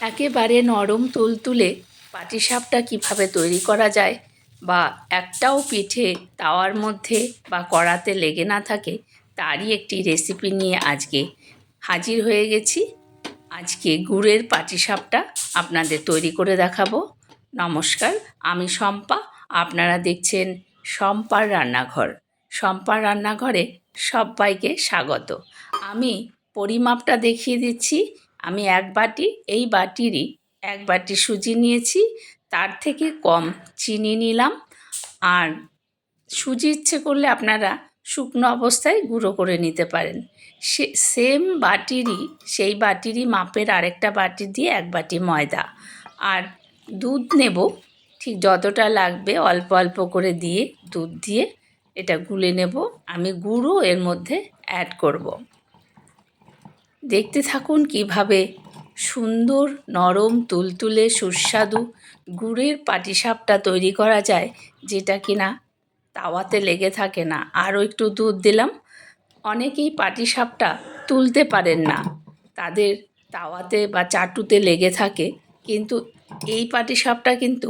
একেবারে নরম তুলতুলে পাটিসাপটা কীভাবে তৈরি করা যায় বা একটাও পিঠে তাওয়ার মধ্যে বা কড়াতে লেগে না থাকে, তারই একটি রেসিপি নিয়ে আজকে হাজির হয়ে গেছি। আজকে গুড়ের পাটিসাপটা আপনাদের তৈরি করে দেখাবো। নমস্কার, আমি শম্পা, আপনারা দেখছেন শম্পার রান্নাঘর। শম্পার রান্নাঘরে সবাইকে স্বাগত। আমি পরিমাপটা দেখিয়ে দিচ্ছি। আমি এক বাটি, এই বাটিরই এক বাটি সুজি নিয়েছি, তার থেকে কম চিনি নিলাম। আর সুজি ইচ্ছে করলে আপনারা শুকনো অবস্থায় গুঁড়ো করে নিতে পারেন। সে সেম বাটিরই, সেই বাটিরই মাপের আরেকটা বাটি দিয়ে এক বাটি ময়দা। আর দুধ নেব, ঠিক যতটা লাগবে অল্প অল্প করে দিয়ে দুধ দিয়ে এটা গুলে নেব। আমি গুঁড়ো এর মধ্যে অ্যাড করব। দেখতে থাকুন কীভাবে সুন্দর নরম তুলতুলে সুস্বাদু গুড়ের পাটিসাপটা তৈরি করা যায়, যেটা কিনা তাওয়াতে লেগে থাকে না। আরও একটু দুধ দিলাম। অনেকেই পাটিসাপটা তুলতে পারেন না। তাদের তাওয়াতে বা চাটুতে লেগে থাকে। কিন্তু এই পাটিসাপটা কিন্তু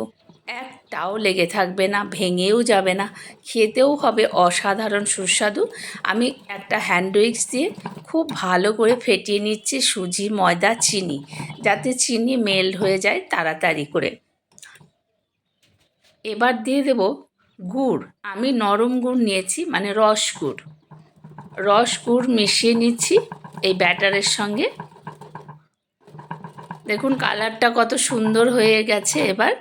একটাও লেগে থাকবে না, ভেঙেও যাবে না। খেতেও হবে অসাধারণ সুস্বাদু। আমি একটা হ্যান্ড উইক্স দিয়ে খুব ভালো করে ফেটিয়ে নিচ্ছি সুজি, ময়দা, চিনি, যাতে চিনি মেল্ট হয়ে যায় তাড়াতাড়ি করে। এবার দিয়ে দেব গুড়। আমি নরম গুড় নিয়েছি মানে রস গুড়। রস গুড় মিশিয়ে নিচ্ছি এই ব্যাটারের সঙ্গে। দেখুন কালারটা কত সুন্দর হয়ে গেছে এবার।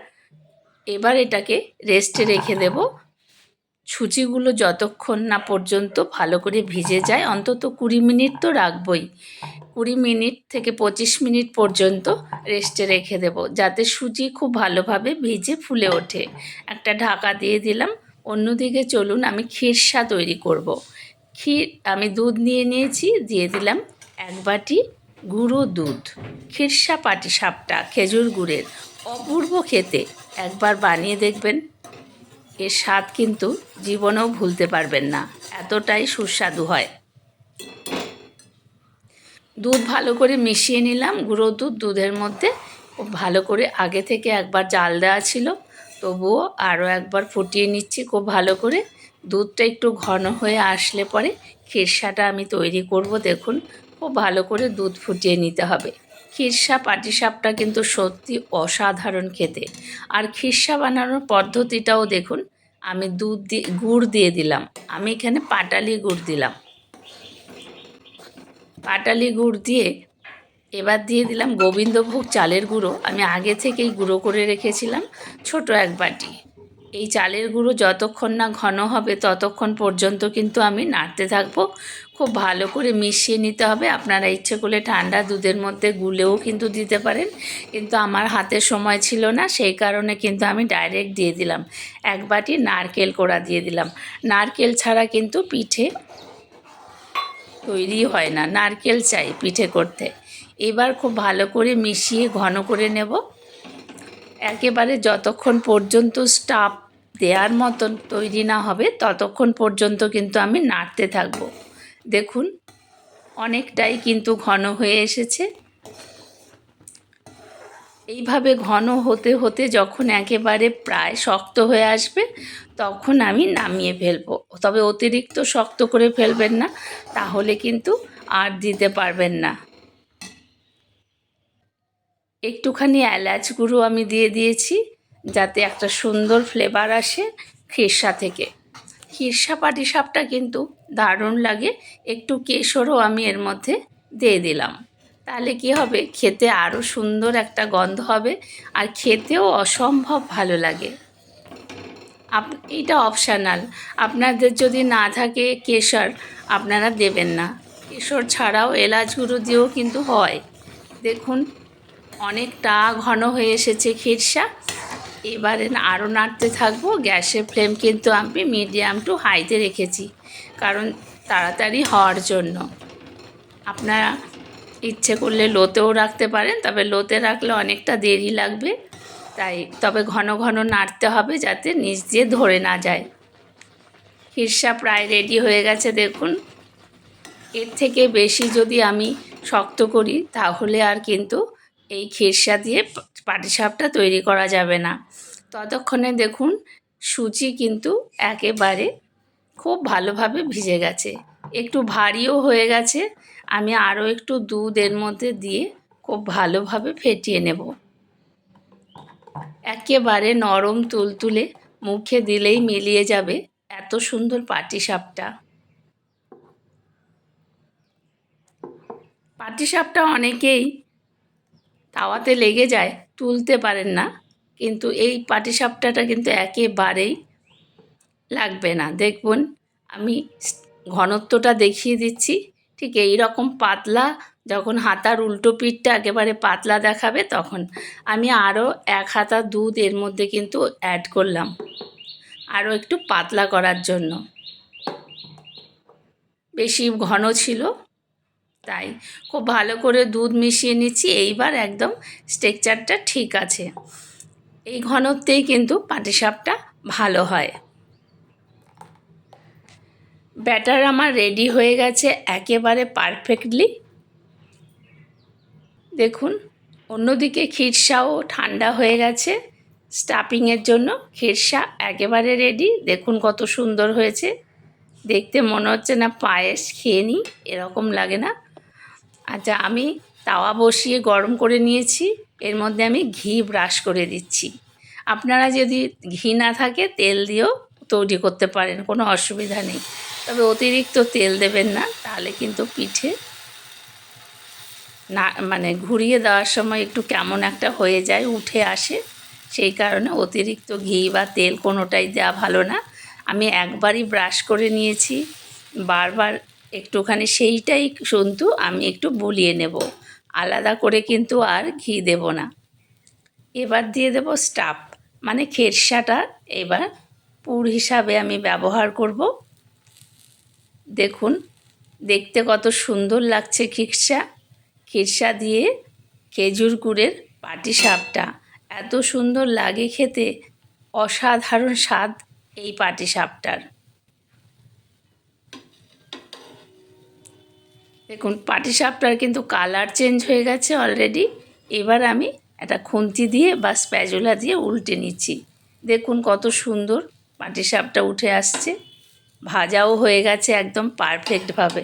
এবার এটাকে রেস্টে রেখে দেব। সুজিগুলো যতক্ষণ না পর্যন্ত ভালো করে ভিজে যায়, অন্তত কুড়ি মিনিট তো রাখবই। কুড়ি মিনিট থেকে পঁচিশ মিনিট পর্যন্ত রেস্টে রেখে দেব, যাতে সুজি খুব ভালোভাবে ভিজে ফুলে ওঠে। একটা ঢাকা দিয়ে দিলাম, অন্যদিকে চলুন আমি খিরসা তৈরি করব। ক্ষীর আমি দুধ নিয়ে নিয়েছি, দিয়ে দিলাম এক বাটি গুঁড়ো দুধ। খিরসা পাটি সাপটা খেজুর গুড়ের, অপূর্ব খেতে। একবার বানিয়ে দেখবেন, এর স্বাদ কিন্তু জীবনেও ভুলতে পারবেন না। এতটাই সুস্বাদু হয়। দুধ ভালো করে মিশিয়ে নিলাম, গুঁড়ো দুধ, দুধের মধ্যে ভালো করে আগে থেকে একবার জাল দেওয়া ছিল, তবুও আরও একবার ফুটিয়ে নিচ্ছি খুব ভালো করে। দুধটা একটু ঘন হয়ে আসলে পরে খিরসাটা আমি তৈরি করব, দেখুন, খুব ভালো করে দুধ ফুটিয়ে নিতে হবে। খিরসা পাটিসাপটা কিন্তু সত্যি অসাধারণ খেতে। আর খিরসা বানানোর পদ্ধতিটাও দেখুন, আমি দুধ দিয়ে গুড় দিয়ে দিলাম। আমি এখানে পাটালি গুড় দিলাম। পাটালি গুড় দিয়ে এবার দিয়ে দিলাম গোবিন্দভোগ চালের গুঁড়ো। আমি আগে থেকেই গুঁড়ো করে রেখেছিলাম ছোট এক বাটি। এই চালের গুঁড়ো যতক্ষণ না ঘন হবে ততক্ষণ পর্যন্ত কিন্তু আমি নাড়তে থাকব। খুব ভালো করে মিশিয়ে নিতে হবে। আপনারা ইচ্ছে করলে ঠান্ডা দুধের মধ্যে গুলেও কিন্তু দিতে পারেন। কিন্তু আমার হাতে সময় ছিল না, সেই কারণে কিন্তু আমি ডাইরেক্ট দিয়ে দিলাম। এক বাটি নারকেল কোড়া দিয়ে দিলাম। নারকেল ছাড়া কিন্তু পিঠে তৈরি হয় না। নারকেল চাই পিঠে করতে। এবার খুব ভালো করে মিশিয়ে ঘন করে নেব। একেবারে যতক্ষণ পর্যন্ত স্টাফ দেওয়ার মতন তৈরি না হবে, ততক্ষণ পর্যন্ত কিন্তু আমি নাড়তে থাকব। দেখুন, অনেকটাই কিন্তু ঘন হয়ে এসেছে। এইভাবে ঘন হতে হতে যখন একেবারে প্রায় শক্ত হয়ে আসবে, তখন আমি নামিয়ে ফেলব। তবে অতিরিক্ত শক্ত করে ফেলবেন না, তাহলে কিন্তু আর দিতে পারবেন না। একটুখানি এলাচ গুঁড়ো আমি দিয়ে দিয়েছি, যাতে একটা সুন্দর ফ্লেভার আসে খিরসা থেকে। খিরসা পাটিসাপটা কিন্তু দারুণ লাগে, একটু কেশরও আমি এর মধ্যে দিয়ে দিলাম। তাহলে কি হবে? খেতে আরও সুন্দর একটা গন্ধ হবে, আর খেতেও অসম্ভব ভালো লাগে। আপ এটা অপশানাল আপনাদের যদি না থাকে কেশর, আপনারা দেবেন না। কেশর ছাড়াও এলাচ গুঁড়ো দিয়েও কিন্তু হয়। দেখুন অনেকটা ঘন হয়ে এসেছে খিরসা। এবারে আরও নাড়তে থাকব। গ্যাসের ফ্লেম কিন্তু আমি মিডিয়াম টু হাইতে রেখেছি, কারণ তাড়াতাড়ি হওয়ার জন্য। আপনারা ইচ্ছে করলে লোতেও রাখতে পারেন, তবে লোতে রাখলে অনেকটা দেরি লাগবে। তাই তবে ঘন ঘন নাড়তে হবে যাতে নিচ দিয়ে ধরে না যায়। খিরসা প্রায় রেডি হয়ে গেছে, দেখুন। এর থেকে বেশি যদি আমি শক্ত করি, তাহলে আর কিন্তু এই খেরসা দিয়ে পাটিসাপটা তৈরি করা যাবে না। ততক্ষণে দেখুন সুজি কিন্তু একেবারে খুব ভালোভাবে ভিজে গেছে। একটু ভারীও হয়ে গেছে। আমি আরও একটু দুধ এর মধ্যে দিয়ে খুব ভালোভাবে ফেটিয়ে নেব। একেবারে নরম তুলতুলে মুখে দিলেই মিলিয়ে যাবে এত সুন্দর পাটিসাপটা। পাটিসাপটা অনেকেই তাওয়াতে লেগে যায়, তুলতে পারেন না। কিন্তু এই পাটিসাপটাটা কিন্তু একেবারেই লাগবে না। দেখুন, আমি ঘনত্বটা দেখিয়ে দিচ্ছি। ঠিক এই রকম পাতলা, যখন হাতার উল্টো পিঠটা একেবারে পাতলা দেখাবে, তখন আমি আরও এক হাতা দুধ এর মধ্যে কিন্তু অ্যাড করলাম। আরও একটু পাতলা করার জন্য। বেশি ঘন ছিল। তাই খুব ভালো করে দুধ মিশিয়ে নিচ্ছি। এইবার একদম স্ট্রেকচারটা ঠিক আছে। এই ঘনত্বেই কিন্তু পাটিসাপটা ভালো হয়। ব্যাটার আমার রেডি হয়ে গেছে একেবারে পারফেক্টলি। দেখুন, অন্যদিকে খিরসাও ঠান্ডা হয়ে গেছে। স্টাফিংয়ের জন্য খিরসা একেবারে রেডি। দেখুন কত সুন্দর হয়েছে। দেখতে মনে হচ্ছে না পায়েস খেয়ে নিই, এরকম লাগে না। আচ্ছা আমি তাওয়া বসিয়ে গরম করে নিয়েছি, এর মধ্যে আমি ঘি ব্রাশ করে দিচ্ছি। আপনারা যদি ঘি না থাকে, তেল দিয়েও তৈরি করতে পারেন, কোনো অসুবিধা নেই। তবে অতিরিক্ত তেল দেবেন না, তাহলে কিন্তু পিঠে না মানে ঘুরিয়ে দেওয়ার সময় একটু কেমন একটা হয়ে যায়, উঠে আসে। সেই কারণে অতিরিক্ত ঘি বা তেল কোনোটাই দেওয়া ভালো না। আমি একবারই ব্রাশ করে নিয়েছি, বারবার একটুখানি সেইটাই শুনতু আমি একটু বুলিয়ে নেব। আলাদা করে কিন্তু আর ঘি দেব না। এবার দিয়ে দেব স্টাফ মানে খেরসাটা এবার পুর হিসাবে আমি ব্যবহার করব। দেখুন, দেখতে কত সুন্দর লাগছে খিরসা খিরসা দিয়ে খেজুর গুড়ের পাটিসাপটা। এত সুন্দর লাগে খেতে। অসাধারণ স্বাদ এই পাটিসাপটার। দেখুন পাটিসাপটার কিন্তু কালার চেঞ্জ হয়ে গেছে অলরেডি এবার আমি একটা খুন্তি দিয়ে বা স্প্যাজুলা দিয়ে উল্টে নিচ্ছি। দেখুন কত সুন্দর পাটিসাপটা উঠে আসছে। ভাজাও হয়ে গেছে একদম পারফেক্টভাবে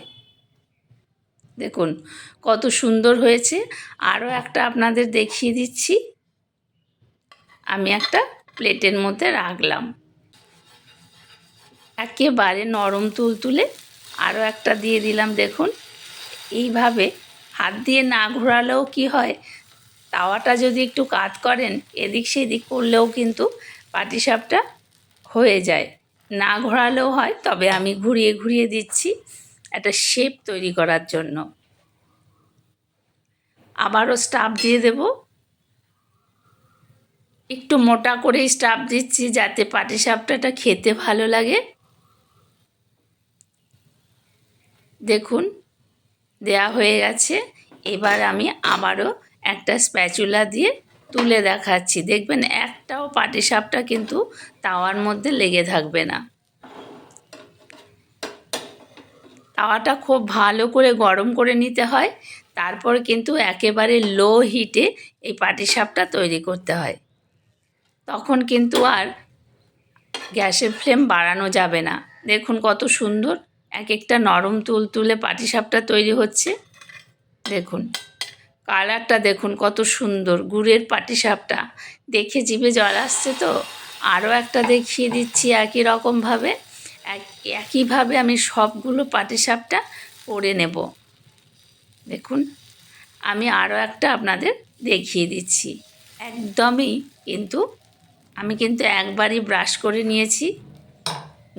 দেখুন, কত সুন্দর হয়েছে। আরও একটা আপনাদের দেখিয়ে দিচ্ছি। আমি একটা প্লেটের মধ্যে রাখলাম। একেবারে নরম তুল তুলে আরও একটা দিয়ে দিলাম, দেখুন। এইভাবে হাত দিয়ে না ঘোরালেও কি হয়? তাওয়াটা যদি একটু কাত করেন, এদিক সেদিক করলেও কিন্তু পাটিসাপটা হয়ে যায়। না ঘোরালেও হয়, তবে আমি ঘুরিয়ে ঘুরিয়ে দিচ্ছি একটা শেপ তৈরি করার জন্য। আবারও স্টাফ দিয়ে দেব। একটু মোটা করেই স্টাফ দিচ্ছি যাতে পাটিসাপটাটা খেতে ভালো লাগে। দেখুন দেয়া হয়ে গেছে। এবার আমি আবারও একটা স্প্যাচুলা দিয়ে তুলে দেখাচ্ছি। দেখবেন একটাও পাটিসাপটা কিন্তু তাওয়ার মধ্যে লেগে থাকবে না। তাওয়াটা খুব ভালো করে গরম করে নিতে হয়। তারপর কিন্তু একেবারে লো হিটে এই পাটিসাপটা তৈরি করতে হয়। তখন কিন্তু আর গ্যাসের ফ্লেম বাড়ানো যাবে না। দেখুন কত সুন্দর এক একটা নরম তুল তুলে পাটিসাপটা তৈরি হচ্ছে। দেখুন, কালারটা দেখুন কত সুন্দর, গুড়ের পাটিসাপটা। দেখে জিভে জল আসছে তো? আরও একটা দেখিয়ে দিচ্ছি একই রকমভাবে। এক, একইভাবে আমি সবগুলো পাটিসাপটা করে নেব। দেখুন, আমি আরও একটা আপনাদের দেখিয়ে দিচ্ছি। একদমই কিন্তু, আমি কিন্তু একবারই ব্রাশ করে নিয়েছি।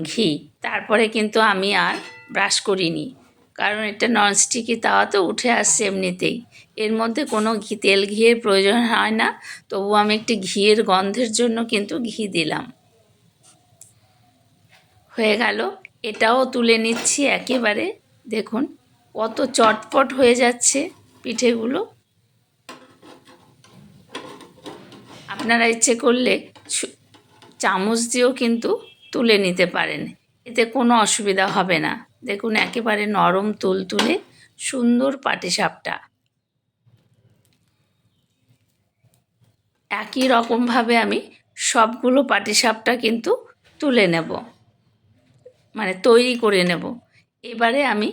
ঘি। তারপরে কিন্তু আমি আর ব্রাশ করিনি। কারণ এটা ননস্টিকি তাওয়া তো উঠে আসছে এমনিতেই। এর মধ্যে কোনো ঘি, তেল ঘিয়ের প্রয়োজন হয় না। তবু আমি একটি ঘিয়ের গন্ধের জন্য কিন্তু ঘি দিলাম। হয়ে গেল। এটাও তুলে নিচ্ছি একেবারে। দেখুন, কত চটপট হয়ে যাচ্ছে পিঠেগুলো। আপনারা ইচ্ছে করলে চামচ দিয়েও কিন্তু তুলে নিতে পারেন। এতে কোনো অসুবিধা হবে না। দেখুন, একেবারে নরম তুল তুলে সুন্দর পাটিসাপটা। একই রকমভাবে আমি সবগুলো পাটিসাপটা কিন্তু তুলে নেব। মানে তৈরি করে নেব। এবারে আমি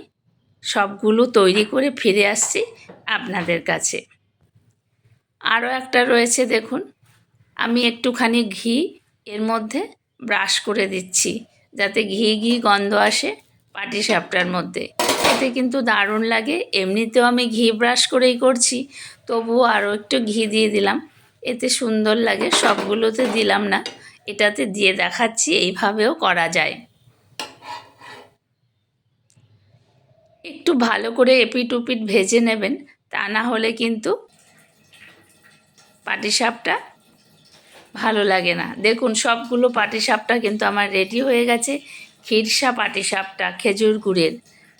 সবগুলো তৈরি করে ফিরে আসছি আপনাদের কাছে। আরও একটা রয়েছে, দেখুন। আমি একটুখানি ঘি এর মধ্যে ব্রাশ করে দিচ্ছি। যাতে ঘি ঘি গন্ধ আসে পাটিসাপটার মধ্যে। এতে কিন্তু দারুণ লাগে। এমনিতেও আমি ঘি ব্রাশ করেই করছি। তবুও আরও একটু ঘি দিয়ে দিলাম। এতে সুন্দর লাগে। সবগুলোতে দিলাম না। এটাতে দিয়ে দেখাচ্ছি। এইভাবেও করা যায়। একটু ভালো করে এপিট ভেজে নেবেন। তা না হলে কিন্তু পাটিসাপটা ভালো লাগে না। দেখুন, সবগুলো পাটিসাপটা কিন্তু আমার রেডি হয়ে গেছে। খিরসা পাটিসাপটা, খেজুর গুড়ের।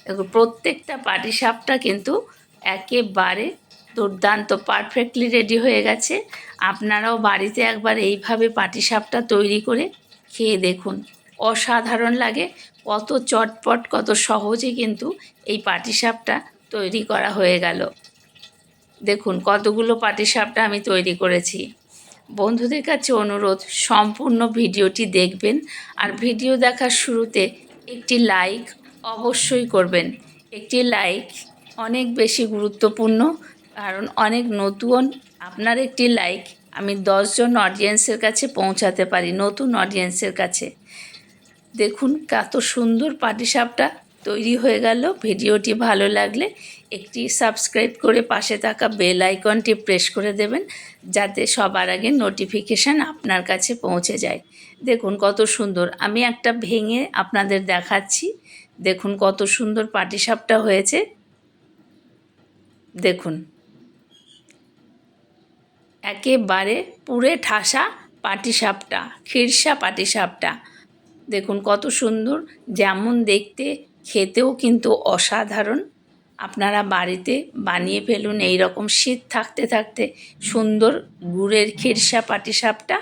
দেখুন, প্রত্যেকটা পাটিসাপটা কিন্তু একেবারে দুর্দান্ত পারফেক্টলি রেডি হয়ে গেছে। আপনারাও বাড়িতে একবার এইভাবে পাটিসাপটা তৈরি করে খেয়ে দেখুন। অসাধারণ লাগে। কত চটপট, কত সহজে কিন্তু এই পাটিসাপটা তৈরি করা হয়ে গেল। দেখুন, কতগুলো পাটিসাপটা আমি তৈরি করেছি। বন্ধুদের কাছে অনুরোধ, সম্পূর্ণ ভিডিওটি দেখবেন আর ভিডিও দেখার শুরুতে একটি লাইক অবশ্যই করবেন। একটি লাইক অনেক বেশি গুরুত্বপূর্ণ, কারণ অনেক নতুন আপনার একটি লাইক আমি দশজন অডিয়েন্সের কাছে পৌঁছাতে পারি, নতুন অডিয়েন্সের কাছে। দেখুন, কত সুন্দর পাটিসাপটা তৈরি হয়ে গেল। ভিডিওটি ভালো লাগলে একটি সাবস্ক্রাইব করে পাশে থাকা বেল আইকনটি প্রেস করে দেবেন, যাতে সবার আগে নোটিফিকেশান আপনার কাছে পৌঁছে যায়। দেখুন কত সুন্দর। আমি একটা ভেঙে আপনাদের দেখাচ্ছি। দেখুন কত সুন্দর পাটিসাপটা হয়েছে। দেখুন। একেবারে পুরে ঠাসা পাটিসাপটা, খিরসা পাটিসাপটা। দেখুন কত সুন্দর। যেমন দেখতে খেতেও কিন্তু অসাধারণ। আপনারা বাড়িতে বানিয়ে ফেলুন এই রকম শীত থাকতে থাকতে সুন্দর গুড়ের খিরসা পাটিসাপটা।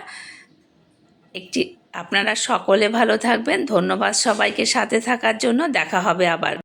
একটি আপনারা সকলে ভালো থাকবেন। ধন্যবাদ সবাইকে সাথে থাকার জন্য। দেখা হবে আবার।